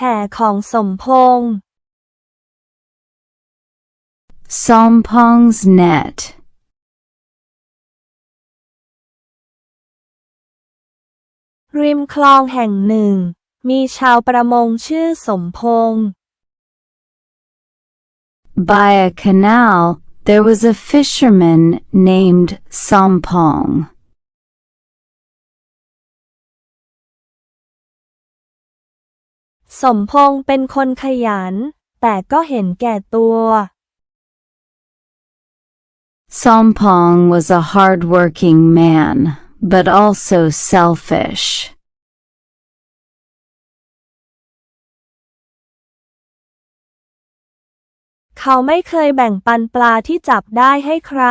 แห่ของสมพงษ์ Sompong's net. ริมคลองแห่งหนึ่ง มีชาวประมงชื่อสมพงษ์ By a canal, there was a fisherman named Sompong. สมพงษ์เป็นคนขยัน แต่ก็เห็นแก่ตัว Sompong was a hard-working man, but also selfish. เขาไม่เคยแบ่งปันปลาที่จับได้ให้ใคร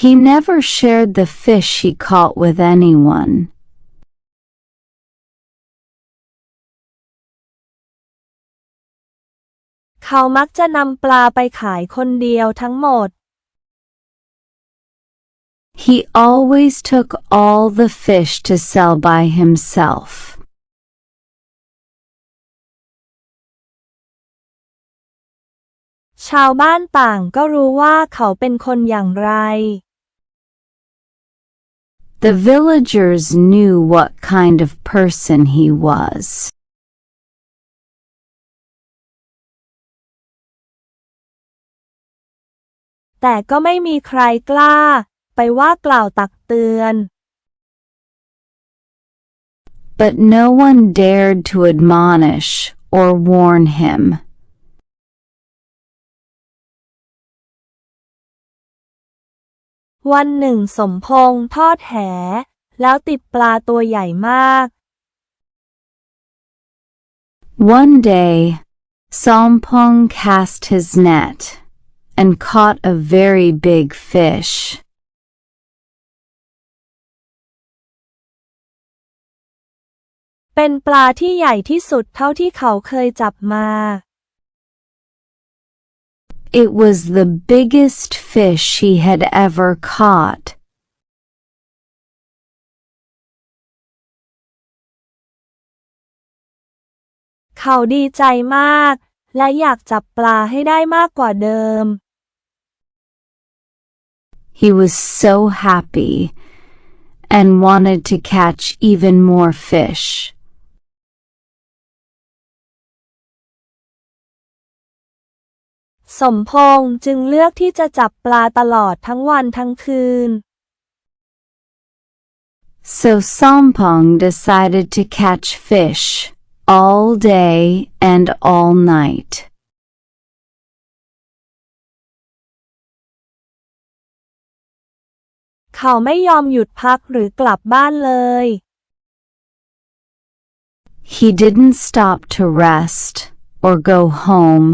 He never shared the fish he caught with anyone. เขามักจะนำปลาไปขายคนเดียวทั้งหมด He always took all the fish to sell by himself. ชาวบ้านต่างก็รู้ว่าเขาเป็นคนอย่างไร The villagers knew what kind of person he was. แต่ก็ไม่มีใครกล้า ไปว่ากล่าวตักเตือน But no one dared to admonish or warn him. วันหนึ่งสมพงษ์ทอดแห แล้วติดปลาตัวใหญ่มาก One day, Sompong cast his net and caught a very big fish. เป็นปลาที่ใหญ่ที่สุดเท่าที่เขาเคยจับมา It was the biggest fish he had ever caught. เขาดีใจมาก และอยากจับปลาให้ได้มากกว่าเดิม He was so happy and wanted to catch even more fish. So Sompong decided to catch fish all day and all night. เขาไม่ยอมหยุดพักหรือกลับบ้านเลย He didn't stop to rest or go home.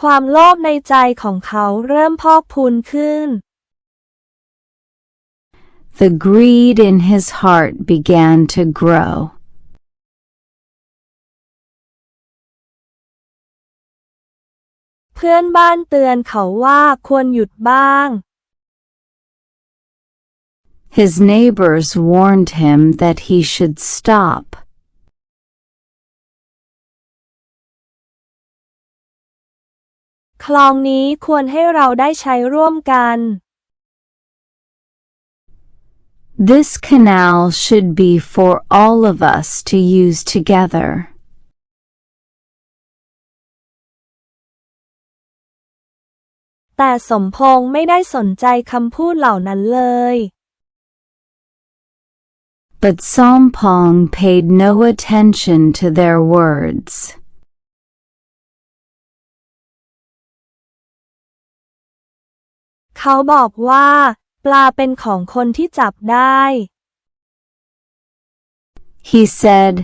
ความโลภในใจของเขาเริ่มพอกพูนขึ้น The greed in his heart began to grow. พื่อนบ้านเตือนเขาว่าควรหยุดบ้าง His neighbors warned him that he should stop. คลองนี้ควรให้เราได้ใช้ร่วมกัน This canal should be for all of us to use together. แต่สมพงษ์ไม่ได้สนใจคำพูดเหล่านั้นเลย But Sompong paid no attention to their words. เขาบอกว่า ปลาเป็นของคนที่จับได้ He said,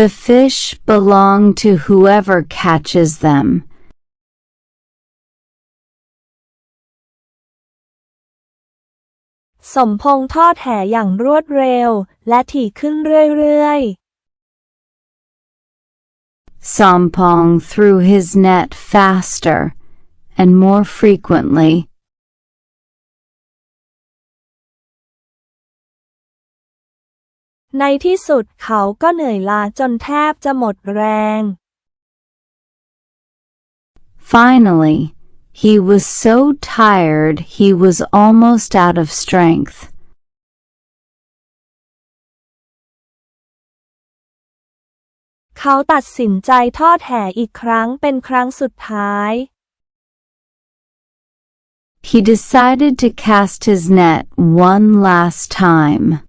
The fish belong to whoever catches them. สมพงษ์ทอดแหอย่างรวดเร็ว และถี่ขึ้นเรื่อยๆ Sompong threw his net faster and more frequently. Finally, He was so tired he was almost out of strength. He decided to cast his net one last time.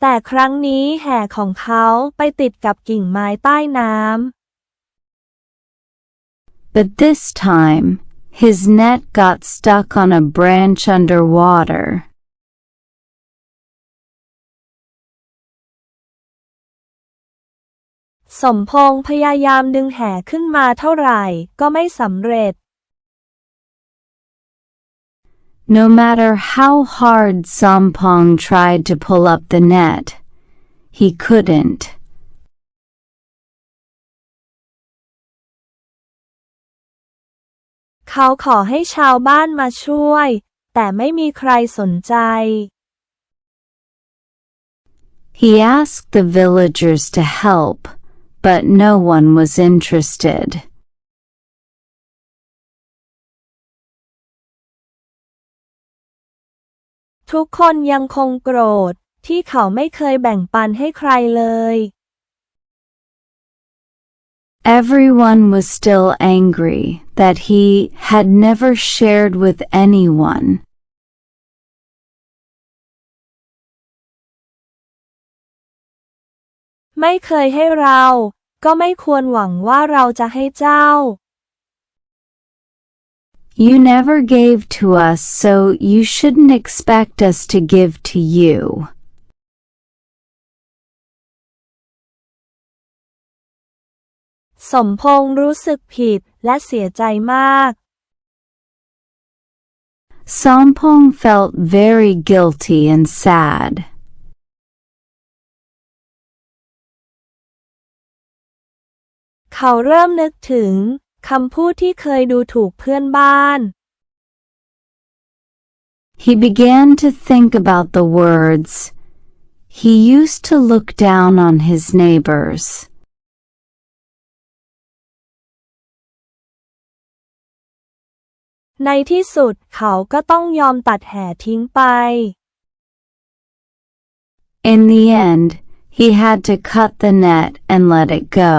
แต่ครั้งนี้แห่ของเขาไปติดกับกิ่งไม้ใต้น้ำ But this time, his net got stuck on a branch underwater. สมพงษ์พยายามดึงแห่ขึ้นมาเท่าไหร่ก็ไม่สำเร็จ No matter how hard Sampong tried to pull up the net, he couldn't. He asked the villagers to help, but no one was interested. ทุกคนยังคงโกรธ ที่เขาไม่เคยแบ่งปันให้ใครเลย Everyone was still angry that he had never shared with anyone. ไม่เคยให้เรา ก็ไม่ควรหวังว่าเราจะให้เจ้า You never gave to us, so you shouldn't expect us to give to you. สมพงษ์รู้สึกผิดและเสียใจมาก Sompong felt very guilty and sad. เขาเริ่มนึกถึงคำพูดที่เคยดูถูกเพื่อนบ้าน He began to think about the words. He used to look down on his neighbors. ในที่สุดเขาก็ต้องยอมตัดแห่ทิ้งไป In the end, he had to cut the net and let it go.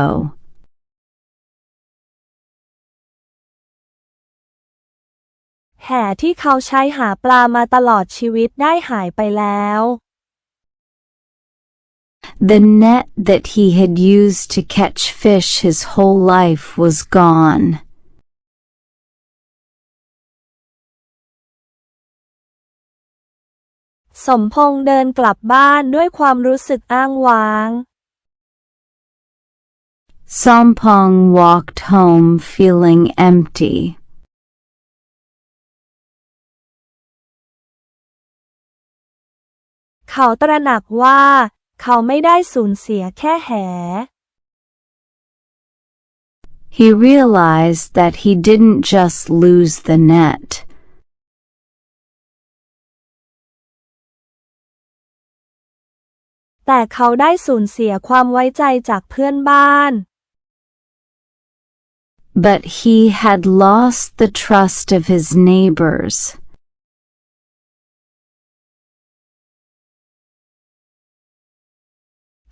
แห่ที่เขาใช้หาปลามาตลอดชีวิตได้หายไปแล้ว The net that he had used to catch fish his whole life was gone. สมพงษ์เดินกลับบ้านด้วยความรู้สึกอ้างว้าง Sompong walked home feeling empty. เขาตระหนักว่า เขาไม่ได้สูญเสียแค่แห He realized that he didn't just lose the net. แต่เขาได้สูญเสียความไว้ใจจากเพื่อนบ้าน But he had lost the trust of his neighbors.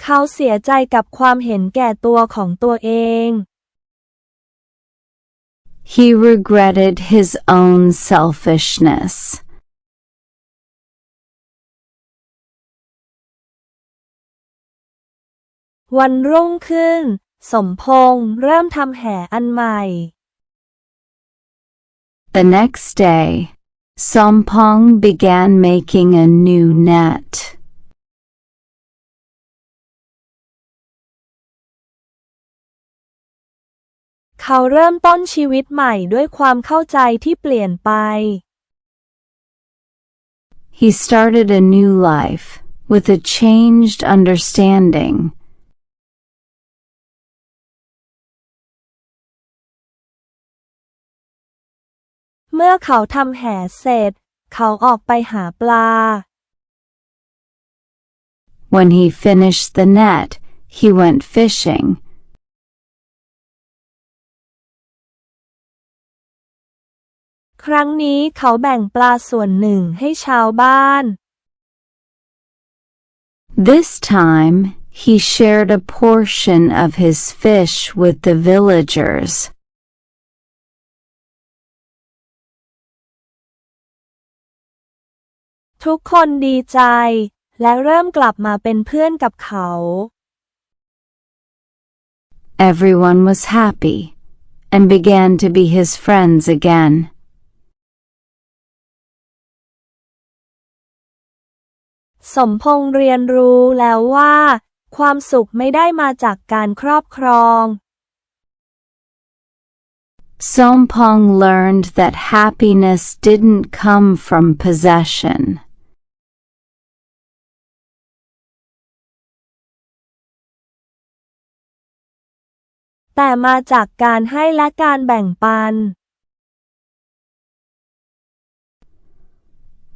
เขาเสียใจกับความเห็นแก่ตัวของตัวเอง He regretted his own selfishness. วันรุ่งขึ้น สมพงษ์เริ่มทำแห่อันใหม่ The next day, Sompong began making a new net. เขาเริ่มต้นชีวิตใหม่ด้วยความเข้าใจที่เปลี่ยนไป He started a new life with a changed understanding. เเมื่อเขาทำแหเสร็จ เขาออกไปหาปลา When he finished the net, he went fishing. รั้งนี้เขาแบ่งปลาส่วนหนึ่งให้ชาวบ้าน This time, he shared a portion of his fish with the villagers. ทุกคนดีใจ และเริ่มกลับมาเป็นเพื่อนกับเขา Everyone was happy and began to be his friends again. สมพงษ์เรียนรู้แล้วว่า ความสุขไม่ได้มาจากการครอบครอง Sompong learned that happiness didn't come from possession. แต่มาจากการให้และการแบ่งปัน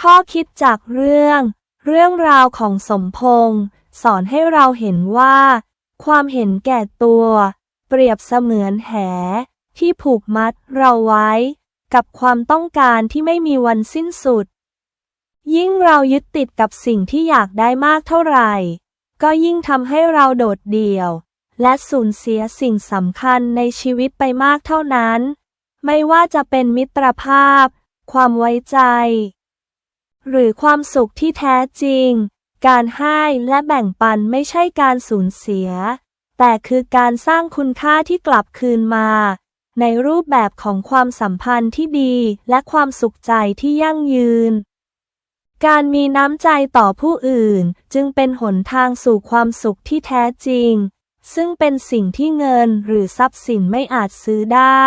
ข้อคิดจากเรื่อง เรื่องราวของสมพงษ์สอนให้เราเห็นว่า ความเห็นแก่ตัว เปรียบเสมือนแห ที่ผูกมัดเราไว้ กับความต้องการที่ไม่มีวันสิ้นสุด ยิ่งเรายึดติดกับสิ่งที่อยากได้มากเท่าไหร่ ก็ยิ่งทำให้เราโดดเดี่ยว และสูญเสียสิ่งสำคัญในชีวิตไปมากเท่านั้น ไม่ว่าจะเป็นมิตรภาพ ความไว้ใจ หรือความสุขที่แท้จริง การให้และแบ่งปันไม่ใช่การสูญเสีย แต่คือการสร้างคุณค่าที่กลับคืนมา ในรูปแบบของความสัมพันธ์ที่ดีและความสุขใจที่ยั่งยืน การมีน้ำใจต่อผู้อื่นจึงเป็นหนทางสู่ความสุขที่แท้จริง ซึ่งเป็นสิ่งที่เงินหรือทรัพย์สินไม่อาจซื้อได้